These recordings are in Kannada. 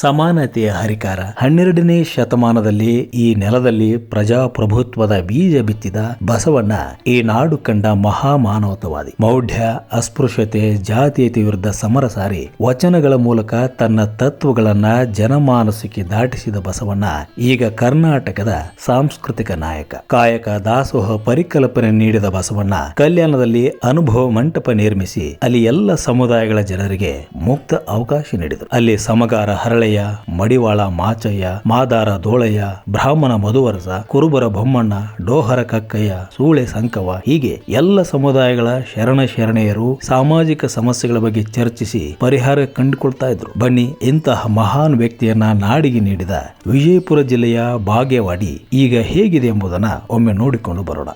ಸಮಾನತೆಯ ಹರಿಕಾರ. ಹನ್ನೆರಡನೇ ಶತಮಾನದಲ್ಲಿ ಈ ನೆಲದಲ್ಲಿ ಪ್ರಜಾಪ್ರಭುತ್ವದ ಬೀಜ ಬಿತ್ತಿದ ಬಸವಣ್ಣ ಈ ನಾಡು ಕಂಡ ಮಹಾಮಾನವತವಾದಿ. ಮೌಢ್ಯ, ಅಸ್ಪೃಶ್ಯತೆ, ಜಾತೀಯತೆ ವಿರುದ್ಧ ಸಮರ ಸಾರಿ ವಚನಗಳ ಮೂಲಕ ತನ್ನ ತತ್ವಗಳನ್ನ ಜನಮಾನಸಕ್ಕೆ ದಾಟಿಸಿದ ಬಸವಣ್ಣ ಈಗ ಕರ್ನಾಟಕದ ಸಾಂಸ್ಕೃತಿಕ ನಾಯಕ. ಕಾಯಕ ದಾಸೋಹ ಪರಿಕಲ್ಪನೆ ನೀಡಿದ ಬಸವಣ್ಣ ಕಲ್ಯಾಣದಲ್ಲಿ ಅನುಭವ ಮಂಟಪ ನಿರ್ಮಿಸಿ ಅಲ್ಲಿ ಎಲ್ಲ ಸಮುದಾಯಗಳ ಜನರಿಗೆ ಮುಕ್ತ ಅವಕಾಶ ನೀಡಿದರು. ಅಲ್ಲಿ ಸಮಗಾರ ಮಡಿವಾಳ ಮಾಚಯ್ಯ, ಮಾದಾರ ದೋಳಯ್ಯ, ಬ್ರಾಹ್ಮಣ ಮಧುವರಸ, ಕುರುಬರ ಬೊಮ್ಮಣ್ಣ, ಡೋಹರ ಕಕ್ಕಯ್ಯ, ಸೂಳೆ ಸಂಕವ ಹೀಗೆ ಎಲ್ಲ ಸಮುದಾಯಗಳ ಶರಣ ಶರಣೆಯರು ಸಾಮಾಜಿಕ ಸಮಸ್ಯೆಗಳ ಬಗ್ಗೆ ಚರ್ಚಿಸಿ ಪರಿಹಾರ ಕಂಡುಕೊಳ್ತಾ ಇದ್ರು. ಬನ್ನಿ, ಇಂತಹ ಮಹಾನ್ ವ್ಯಕ್ತಿಯನ್ನ ನಾಡಿಗೆ ನೀಡಿದ ವಿಜಯಪುರ ಜಿಲ್ಲೆಯ ಬಾಗೇವಾಡಿ ಈಗ ಹೇಗಿದೆ ಎಂಬುದನ್ನ ಒಮ್ಮೆ ನೋಡಿಕೊಂಡು ಬರೋಣ.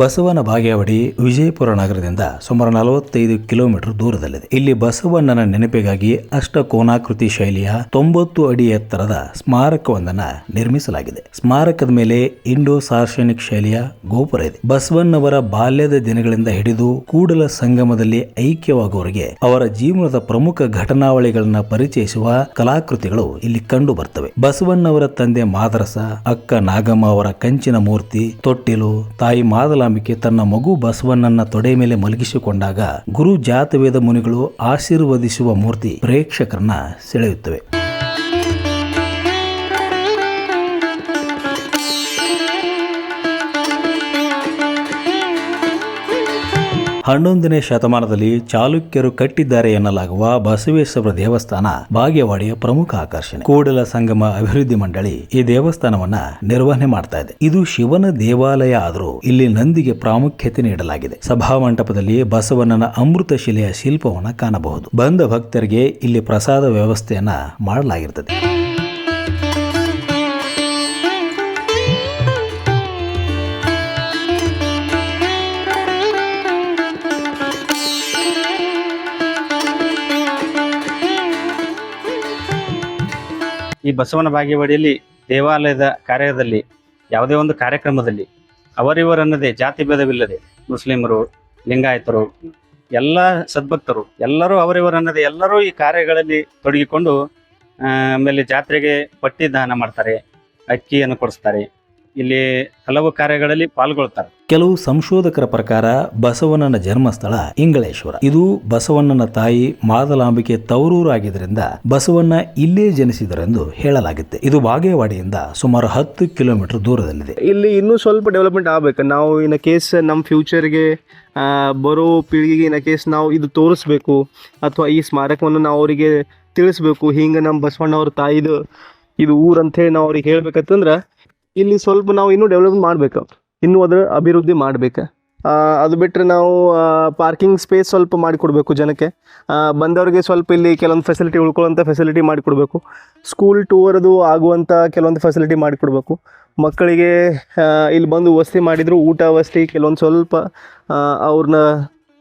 ಬಸವನ ಬಾಗೇವಾಡಿ ವಿಜಯಪುರ ನಗರದಿಂದ ಸುಮಾರು ನಲವತ್ತೈದು ಕಿಲೋಮೀಟರ್ ದೂರದಲ್ಲಿದೆ. ಇಲ್ಲಿ ಬಸವಣ್ಣನ ನೆನಪಿಗಾಗಿ ಅಷ್ಟಕೋನಾಕೃತಿ ಶೈಲಿಯ ತೊಂಬತ್ತು ಅಡಿ ಎತ್ತರದ ಸ್ಮಾರಕವೊಂದನ್ನ ನಿರ್ಮಿಸಲಾಗಿದೆ. ಸ್ಮಾರಕದ ಮೇಲೆ ಇಂಡೋ ಸಾರ್ಶನಿಕ್ ಶೈಲಿಯ ಗೋಪುರ ಇದೆ. ಬಸವಣ್ಣವರ ಬಾಲ್ಯದ ದಿನಗಳಿಂದ ಹಿಡಿದು ಕೂಡಲ ಸಂಗಮದಲ್ಲಿ ಐಕ್ಯವಾಗುವವರಿಗೆ ಅವರ ಜೀವನದ ಪ್ರಮುಖ ಘಟನಾವಳಿಗಳನ್ನ ಪರಿಚಯಿಸುವ ಕಲಾಕೃತಿಗಳು ಇಲ್ಲಿ ಕಂಡು ಬರ್ತವೆ ಬಸವಣ್ಣವರ ತಂದೆ ಮಾದರಸ, ಅಕ್ಕ ನಾಗಮ್ಮ ಅವರ ಕಂಚಿನ ಮೂರ್ತಿ, ತೊಟ್ಟಿಲು, ತಾಯಿ ಮಾದಲಾಂಬಿಕೆ ತನ್ನ ಮಗು ಬಸವಣ್ಣನ ತೊಡೆ ಮೇಲೆ ಮಲಗಿಸಿಕೊಂಡಾಗ ಗುರು ಜಾತವೇದ ಮುನಿಗಳು ಆಶೀರ್ವದಿಸುವ ಮೂರ್ತಿ ಪ್ರೇಕ್ಷಕರನ್ನ ಸೆಳೆಯುತ್ತವೆ. ಹನ್ನೊಂದನೇ ಶತಮಾನದಲ್ಲಿ ಚಾಲುಕ್ಯರು ಕಟ್ಟಿದ್ದಾರೆ ಎನ್ನಲಾಗುವ ಬಸವೇಶ್ವರ ದೇವಸ್ಥಾನ ಭಾಗ್ಯವಾಡಿಯ ಪ್ರಮುಖ ಆಕರ್ಷಣೆ. ಕೂಡಲ ಸಂಗಮ ಅಭಿವೃದ್ಧಿ ಮಂಡಳಿ ಈ ದೇವಸ್ಥಾನವನ್ನ ನಿರ್ವಹಣೆ ಮಾಡ್ತಾ ಇದೆ. ಇದು ಶಿವನ ದೇವಾಲಯ ಆದರೂ ಇಲ್ಲಿ ನಂದಿಗೆ ಪ್ರಾಮುಖ್ಯತೆ ನೀಡಲಾಗಿದೆ. ಸಭಾಮಂಟಪದಲ್ಲಿ ಬಸವಣ್ಣನ ಅಮೃತ ಶಿಲೆಯ ಶಿಲ್ಪವನ್ನ ಕಾಣಬಹುದು. ಬಂದ ಭಕ್ತರಿಗೆ ಇಲ್ಲಿ ಪ್ರಸಾದ ವ್ಯವಸ್ಥೆಯನ್ನ ಮಾಡಲಾಗಿರ್ತದೆ. ಈ ಬಸವನ ಬಾಗೇವಾಡಿಯಲ್ಲಿ ದೇವಾಲಯದ ಕಾರ್ಯದಲ್ಲಿ, ಯಾವುದೇ ಒಂದು ಕಾರ್ಯಕ್ರಮದಲ್ಲಿ ಅವರಿವರನ್ನದೇ ಜಾತಿ ಭೇದವಿಲ್ಲದೆ ಮುಸ್ಲಿಮರು, ಲಿಂಗಾಯತರು, ಎಲ್ಲ ಸದ್ಭಕ್ತರು, ಎಲ್ಲರೂ ಅವರಿವರನ್ನದೇ ಎಲ್ಲರೂ ಈ ಕಾರ್ಯಗಳಲ್ಲಿ ತೊಡಗಿಕೊಂಡು ಆಮೇಲೆ ಜಾತ್ರೆಗೆ ಪಟ್ಟಿ ದಾನ ಮಾಡ್ತಾರೆ, ಅಕ್ಕಿಯನ್ನು ಕೊಡಿಸ್ತಾರೆ. ಇಲ್ಲಿ ಹಲವು ಕಾರ್ಯಗಳಲ್ಲಿ ಪಾಲ್ಗೊಳ್ತಾರೆ. ಕೆಲವು ಸಂಶೋಧಕರ ಪ್ರಕಾರ ಬಸವಣ್ಣನ ಜನ್ಮಸ್ಥಳ ಇಂಗಳೇಶ್ವರ. ಇದು ಬಸವಣ್ಣನ ತಾಯಿ ಮಾದಲಾಂಬಿಕೆ ತವರೂರು ಆಗಿದ್ದರಿಂದ ಬಸವಣ್ಣ ಇಲ್ಲೇ ಜನಿಸಿದರೆಂದು ಹೇಳಲಾಗುತ್ತೆ. ಇದು ಬಾಗೇವಾಡಿಯಿಂದ ಸುಮಾರು ಹತ್ತು ಕಿಲೋಮೀಟರ್ ದೂರದಲ್ಲಿದೆ. ಇಲ್ಲಿ ಇನ್ನೂ ಸ್ವಲ್ಪ ಡೆವಲಪ್ಮೆಂಟ್ ಆಗ್ಬೇಕು. ನಾವು ಇನ್ನ ಕೇಸ್ ನಮ್ಮ ಫ್ಯೂಚರ್ಗೆ ಬರೋ ಪೀಳಿಗೆಗೆ ಇನ್ನ ಕೇಸ್ ನಾವು ಇದು ತೋರಿಸ್ಬೇಕು. ಅಥವಾ ಈ ಸ್ಮಾರಕವನ್ನು ನಾವು ಅವರಿಗೆ ತಿಳಿಸ್ಬೇಕು. ಹಿಂಗೆ ನಮ್ಮ ಬಸವಣ್ಣವ್ರ ತಾಯಿದು ಇದು ಊರು ಅಂತೇಳಿ ನಾವು ಅವ್ರಿಗೆ ಹೇಳ್ಬೇಕಂತಂದ್ರೆ ಇಲ್ಲಿ ಸ್ವಲ್ಪ ನಾವು ಇನ್ನೂ ಡೆವಲಪ್ ಮಾಡಬೇಕು. ಇನ್ನೂ ಅದರ ಅಭಿವೃದ್ಧಿ ಮಾಡ್ಬೇಕು. ಅದು ಬಿಟ್ಟರೆ ನಾವು ಪಾರ್ಕಿಂಗ್ ಸ್ಪೇಸ್ ಸ್ವಲ್ಪ ಮಾಡಿಕೊಡ್ಬೇಕು ಜನಕ್ಕೆ. ಬಂದವರಿಗೆ ಸ್ವಲ್ಪ ಇಲ್ಲಿ ಕೆಲವೊಂದು ಫೆಸಿಲಿಟಿ ಉಳ್ಕೊಳ್ಳೋಂಥ ಫೆಸಿಲಿಟಿ ಮಾಡಿಕೊಡ್ಬೇಕು. ಸ್ಕೂಲ್ ಟೂರದು ಆಗುವಂಥ ಕೆಲವೊಂದು ಫೆಸಿಲಿಟಿ ಮಾಡಿಕೊಡ್ಬೇಕು. ಮಕ್ಕಳಿಗೆ ಇಲ್ಲಿ ಬಂದು ವಸತಿ ಮಾಡಿದರೂ ಊಟ, ವಸತಿ, ಕೆಲವೊಂದು ಸ್ವಲ್ಪ ಅವ್ರನ್ನ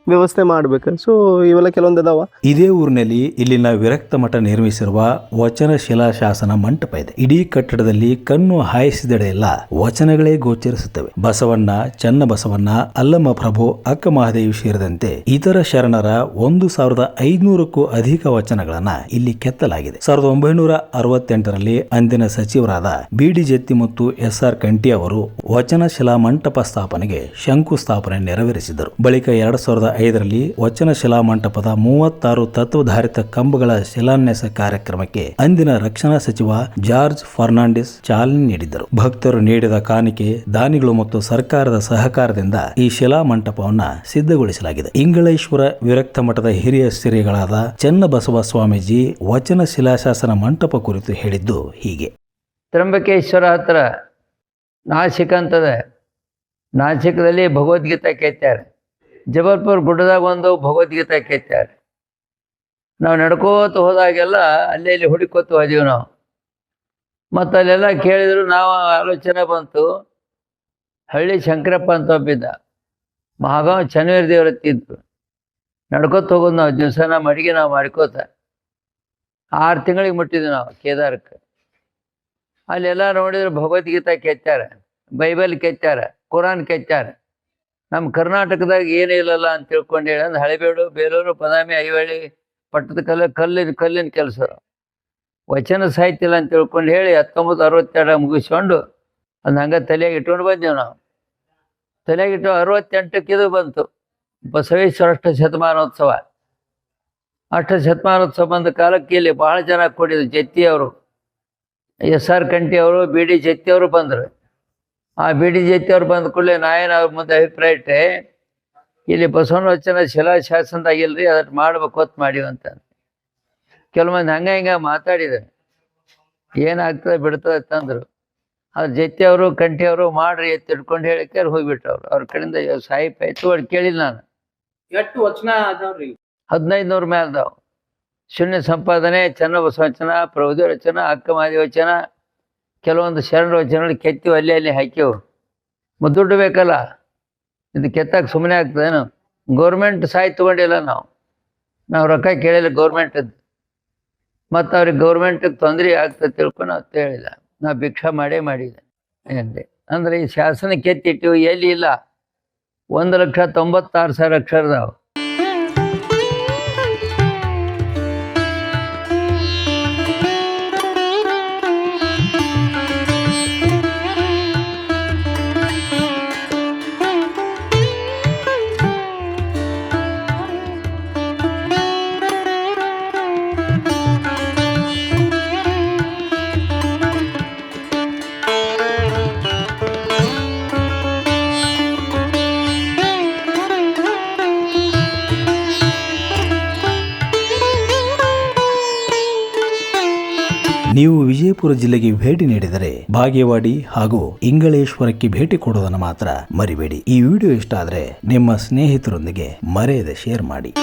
ವ್ಯವಸ್ಥೆ ಮಾಡಬೇಕು. ಸೊ ಇವೆಲ್ಲ ಕೆಲವೊಂದು ಅದಾವ. ಇದೇ ಊರಿನಲ್ಲಿ ಇಲ್ಲಿನ ವಿರಕ್ತ ಮಠ ನಿರ್ಮಿಸಿರುವ ವಚನ ಶಿಲಾಶಾಸನ ಮಂಟಪ ಇದೆ. ಇಡೀ ಕಟ್ಟಡದಲ್ಲಿ ಕಣ್ಣು ಹಾಯಿಸಿದೆಡೆಯೆಲ್ಲ ವಚನಗಳೇ ಗೋಚರಿಸುತ್ತವೆ. ಬಸವಣ್ಣ ಚನ್ನಬಸವಣ್ಣ ಅಲ್ಲಮ್ಮ ಪ್ರಭು, ಅಕ್ಕ ಮಹಾದೇವಿ ಸೇರಿದಂತೆ ಇತರ ಶರಣರ ಒಂದು ಸಾವಿರದ ಐದುನೂರಕ್ಕೂ ಅಧಿಕ ವಚನಗಳನ್ನ ಇಲ್ಲಿ ಕೆತ್ತಲಾಗಿದೆ. ಸಾವಿರದ ಒಂಬೈನೂರ ಅರವತ್ತೆಂಟರಲ್ಲಿ ಅಂದಿನ ಸಚಿವರಾದ ಬಿ ಡಿ ಜತ್ತಿ ಮತ್ತು ಎಸ್ ಆರ್ ಕಂಠಿ ಅವರು ವಚನ ಶಿಲಾ ಮಂಟಪ ಸ್ಥಾಪನೆಗೆ ಶಂಕುಸ್ಥಾಪನೆ ನೆರವೇರಿಸಿದರು. ಬಳಿಕ ಎರಡ್ ಸಾವಿರದ ಐದರಲ್ಲಿ ವಚನ ಶಿಲಾ ಮಂಟಪದ ಮೂವತ್ತಾರು ತತ್ವಧಾರಿತ ಕಂಬಗಳ ಶಿಲಾನ್ಯಾಸ ಕಾರ್ಯಕ್ರಮಕ್ಕೆ ಅಂದಿನ ರಕ್ಷಣಾ ಸಚಿವ ಜಾರ್ಜ್ ಫರ್ನಾಂಡಿಸ್ ಚಾಲನೆ ನೀಡಿದ್ದರು. ಭಕ್ತರು ನೀಡಿದ ಕಾಣಿಕೆ, ದಾನಿಗಳು ಮತ್ತು ಸರ್ಕಾರದ ಸಹಕಾರದಿಂದ ಈ ಶಿಲಾ ಮಂಟಪವನ್ನ ಸಿದ್ಧಗೊಳಿಸಲಾಗಿದೆ. ಇಂಗಳೇಶ್ವರ ವಿರಕ್ತ ಮಠದ ಹಿರಿಯ ಶ್ರೀಗಳಾದ ಚನ್ನಬಸವ ಸ್ವಾಮೀಜಿ ವಚನ ಶಿಲಾಶಾಸನ ಮಂಟಪ ಕುರಿತು ಹೇಳಿದ್ದು ಹೀಗೆ. ತ್ರಂಬಕೇಶ್ವರ ಹತ್ರ ನಾಸಿಕ ಅಂತದೆ. ನಾಸಿಕದಲ್ಲಿ ಭಗವದ್ಗೀತೆ ಕೇಳ್ತಾರೆ. ಜಬಲ್ಪುರ್ ಗುಡ್ಡದಾಗ ಒಂದು ಭಗವದ್ಗೀತೆ ಕೇಳ್ತಾರೆ. ನಾವು ನಡ್ಕೋತ ಹೋದಾಗೆಲ್ಲ ಅಲ್ಲಿ ಇಲ್ಲಿ ಹುಡುಕೋತ ಹೋದೀವಿ ನಾವು ಮತ್ತು ಅಲ್ಲೆಲ್ಲ ಕೇಳಿದ್ರು ನಾವು ಆಲೋಚನೆ ಬಂತು. ಹಳ್ಳಿ ಶಂಕರಪ್ಪ ಅಂತ ಒಬ್ಬಿದ್ದ. ಮಹಾಗಾಂವ್ ಚನ್ನವೀರ ದೇವ್ರ ಇತ್ತು ನಡ್ಕೋತ ಹೋಗೋದು ನಾವು ದಿವಸ ನಮ್ಮ ಅಡಿಗೆ ನಾವು ಮಾಡ್ಕೋತ. ಆರು ತಿಂಗಳಿಗೆ ಮುಟ್ಟಿದ್ವಿ ನಾವು ಕೇದಾರಕ್ಕೆ ಅಲ್ಲೆಲ್ಲ ನೋಡಿದ್ರು ಭಗವದ್ಗೀತಾ ಕೆತ್ತಾರೆ ಬೈಬಲ್ ಕೆತ್ತಾರೆ ಕುರಾನ್ ಕೆತ್ತಾರ ನಮ್ಮ ಕರ್ನಾಟಕದಾಗ ಏನೂ ಇಲ್ಲಲ್ಲ ಅಂತ ತಿಳ್ಕೊಂಡು ಹೇಳಿ ಅಂದ್ರೆ ಹಳೆಬೇಡು, ಬೇಲೂರು ಬದಾಮಿ ಐವಳ್ಳಿ ಪಟ್ಟದ ಕಲ್ಲು, ಕಲ್ಲಿನ ಕಲ್ಲಿನ ಕೆಲಸ. ವಚನ ಸಾಹಿತ್ಯ ಇಲ್ಲ ಅಂತ ತಿಳ್ಕೊಂಡು ಹೇಳಿ ಹತ್ತೊಂಬತ್ತು ಅರವತ್ತೆರಡು ಮುಗಿಸ್ಕೊಂಡು ಅದನ್ನ ಹಂಗೆ ತಲೆಯಾಗಿ ಇಟ್ಕೊಂಡು ಬಂದೆವು ನಾವು. ತಲೆಯಾಗಿ ಇಟ್ಟು ಅರವತ್ತೆಂಟಕ್ಕೆ ಇದು ಬಂತು. ಬಸವೇಶ್ವರ ಅಷ್ಟ ಶತಮಾನೋತ್ಸವ. ಅಷ್ಟ ಶತಮಾನೋತ್ಸವ ಬಂದ ಕಾಲಕ್ಕೆ ಇಲ್ಲಿ ಭಾಳ ಜನ ಕೊಟ್ಟಿದ್ರು ಜತ್ತಿಯವರು ಎಸ್ ಆರ್ ಕಂಠಿ ಅವರು, ಬಿ ಡಿ ಜತ್ತಿ ಅವರು ಬಂದರು. ಆ ಬಿ ಡಿ ಅವ್ರು ಬಂದ ಕೂಡಲೇ ನಾಯನ ಅವ್ರ ಮುಂದೆ ಅಭಿಪ್ರಾಯ ಇಟ್ಟೆ ಇಲ್ಲಿ ಬಸವನ ವಚನ ಶಿಲಾಶಾಸನದಾಗಿಲ್ರಿ ಅದಟ್ಟು ಮಾಡ್ಬೇಕು ಹೊತ್ತು ಮಾಡಿವಿ ಅಂತ. ಕೆಲವೊಂದು ಹಂಗೆ ಹಿಂಗೆ ಮಾತಾಡಿದ್ದಾರೆ. ಏನಾಗ್ತದೆ ಬಿಡ್ತದೆ ಅಂತಂದ್ರು ಅವ್ರ ಜತ್ತಿ ಅವರು ಕಂಠಿ ಅವರು ಮಾಡ್ರಿ ಎತ್ತಿ ಹಿಡ್ಕೊಂಡು ಹೇಳಕ್ಕೆ ಹೋಗ್ಬಿಟ್ರು ಅವ್ರು ಅವ್ರ ಕಡೆಯಿಂದ ಸಾಹಿಪ್ ಆಯ್ತು ಅವ್ರು ಕೇಳಿಲ್ಲ ನಾನು. ಎಷ್ಟು ವಚನ ಅದಾವ್ರಿ ಹದಿನೈದು ನೂರ ಅದಾವ ಶೂನ್ಯ ಸಂಪಾದನೆ ಚನ್ನ ಬಸವಚನ ಪ್ರಭುದೇವ ರಚನ ಅಕ್ಕಮಾದಿ ವಚನ ಕೆಲವೊಂದು ಶರಣರು ವಚನಗಳು ಕೆತ್ತಿವು, ಅಲ್ಲಿ ಅಲ್ಲಿ ಹಾಕಿವು. ಮತ್ತು ದುಡ್ಡು ಬೇಕಲ್ಲ. ಇದು ಕೆತ್ತಕ್ಕೆ ಸುಮ್ಮನೆ ಆಗ್ತದೇನು ಗೌರ್ಮೆಂಟ್ ಸಾಯ್ ತೊಗೊಂಡಿಲ್ಲ ನಾವು. ನಾವು ರೊಕ್ಕ ಕೇಳಿಲ್ಲ ಗೌರ್ಮೆಂಟದ್ದು ಮತ್ತು ಅವ್ರಿಗೆ ಗೌರ್ಮೆಂಟಿಗೆ ತೊಂದರೆ ಆಗ್ತದೆ ತಿಳ್ಕೊಂಡು ನಾವು ಹೇಳಿಲ್ಲ ನಾವು ಭಿಕ್ಷಾ ಮಾಡೇ ಮಾಡಿದೆ. ಎಂದೆ ಅಂದರೆ ಈ ಶಾಸನ ಕೆತ್ತಿಟ್ಟಿವು, ಎಲ್ಲಿ ಇಲ್ಲ? ಒಂದು ಲಕ್ಷ ತೊಂಬತ್ತಾರು ಸಾವಿರ ಅಕ್ಷರದಾವು. ನೀವು ವಿಜಯಪುರ ಜಿಲ್ಲೆಗೆ ಭೇಟಿ ನೀಡಿದರೆ ಭಾಗ್ಯವಾಡಿ ಹಾಗೂ ಇಂಗಳೇಶ್ವರಕ್ಕೆ ಭೇಟಿ ಕೊಡುವುದನ್ನು ಮಾತ್ರ ಮರಿಬೇಡಿ. ಈ ವಿಡಿಯೋ ಇಷ್ಟ ಆದರೆ ನಿಮ್ಮ ಸ್ನೇಹಿತರೊಂದಿಗೆ ಮರೆಯದೆ ಶೇರ್ ಮಾಡಿ.